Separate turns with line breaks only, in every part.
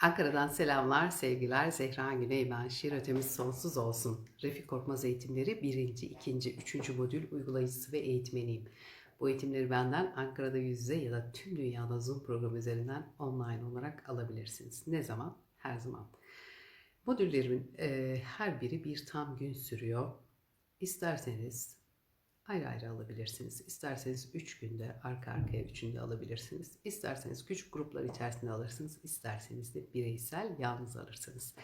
Ankara'dan selamlar, sevgiler. Zehra Güney ben. Şiir ötemiz sonsuz olsun. Refik Korkmaz Eğitimleri 1. 2. 3. modül uygulayıcısı ve eğitmeniyim. Bu eğitimleri benden Ankara'da yüz yüze ya da tüm dünyada Zoom programı üzerinden online olarak alabilirsiniz. Ne zaman? Her zaman. Modüllerimin e, her biri bir tam gün sürüyor. İsterseniz ayrı ayrı alabilirsiniz. İsterseniz 3 günde arka arkaya üçünde alabilirsiniz. İsterseniz küçük gruplar içerisinde alırsınız. İsterseniz de bireysel yalnız alırsınız.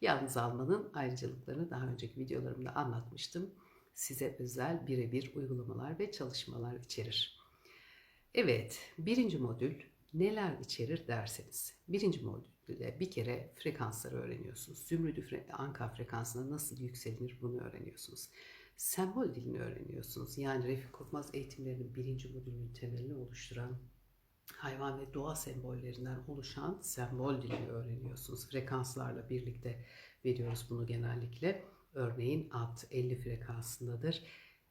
Yalnız almanın ayrıcalıklarını daha önceki videolarımda anlatmıştım. Size özel birebir uygulamalar ve çalışmalar içerir. Evet, birinci modül neler içerir derseniz. Birinci modülde bir kere frekansları öğreniyorsunuz. Zümrüdü fre- anka frekansına nasıl yükselir bunu öğreniyorsunuz. Sembol dilini öğreniyorsunuz. Yani Refik Korkmaz eğitimlerinin birinci modülünün temelini oluşturan hayvan ve doğa sembollerinden oluşan sembol dilini öğreniyorsunuz. Frekanslarla birlikte veriyoruz bunu genellikle. Örneğin at 50 frekansındadır.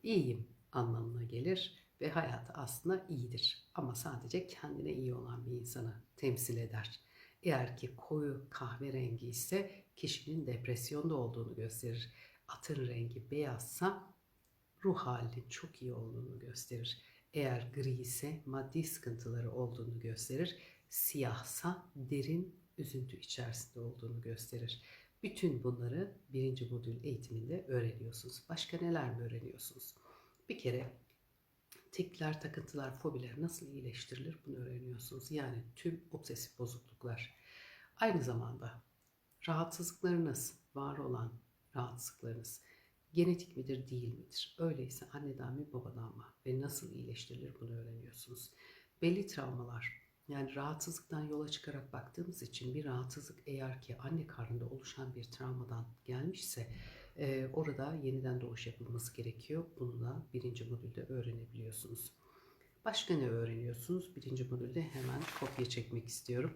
İyiyim anlamına gelir ve hayatı aslında iyidir. Ama sadece kendine iyi olan bir insanı temsil eder. Eğer ki koyu kahverengi ise kişinin depresyonda olduğunu gösterir. Atın rengi beyazsa ruh halinin çok iyi olduğunu gösterir. Eğer gri ise maddi sıkıntıları olduğunu gösterir. Siyahsa derin üzüntü içerisinde olduğunu gösterir. Bütün bunları birinci modül eğitiminde öğreniyorsunuz. Başka neler mi öğreniyorsunuz? Bir kere tikler, takıntılar, fobiler nasıl iyileştirilir bunu öğreniyorsunuz. Yani tüm obsesif bozukluklar. Aynı zamanda rahatsızlıklarınız, var olan rahatsızlıklarınız genetik midir değil midir? Öyleyse anneden mi babadan mı? Ve nasıl iyileştirilir bunu öğreniyorsunuz. Belli travmalar yani rahatsızlıktan yola çıkarak baktığımız için bir rahatsızlık eğer ki anne karnında oluşan bir travmadan gelmişse e, orada yeniden doğuş yapılması gerekiyor. Bunu da birinci modülde öğrenebiliyorsunuz. Başka ne öğreniyorsunuz? Birinci modülde hemen kopya çekmek istiyorum.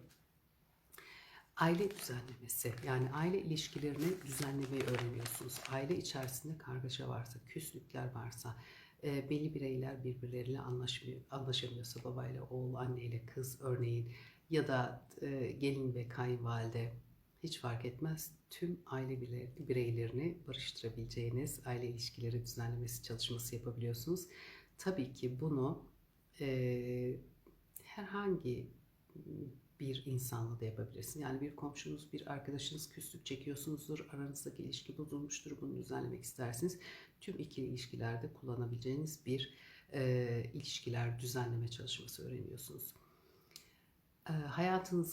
Aile düzenlemesi yani aile ilişkilerini düzenlemeyi öğreniyorsunuz. Aile içerisinde kargaşa varsa, küslükler varsa, e, belli bireyler birbirleriyle anlaşmıyor, anlaşamıyorsa babayla oğul, anneyle kız örneğin ya da e, gelin ve kayınvalide hiç fark etmez. Tüm aile bire- bireylerini barıştırabileceğiniz aile ilişkileri düzenlemesi çalışması yapabiliyorsunuz. Tabii ki bunu e, herhangi bir insanla da yapabilirsin. Yani bir komşunuz, bir arkadaşınız küslük çekiyorsunuzdur, aranızdaki ilişki bozulmuştur, bunu düzenlemek isterseniz tüm ikili ilişkilerde kullanabileceğiniz bir e, ilişkiler düzenleme çalışması öğreniyorsunuz. E, hayatınıza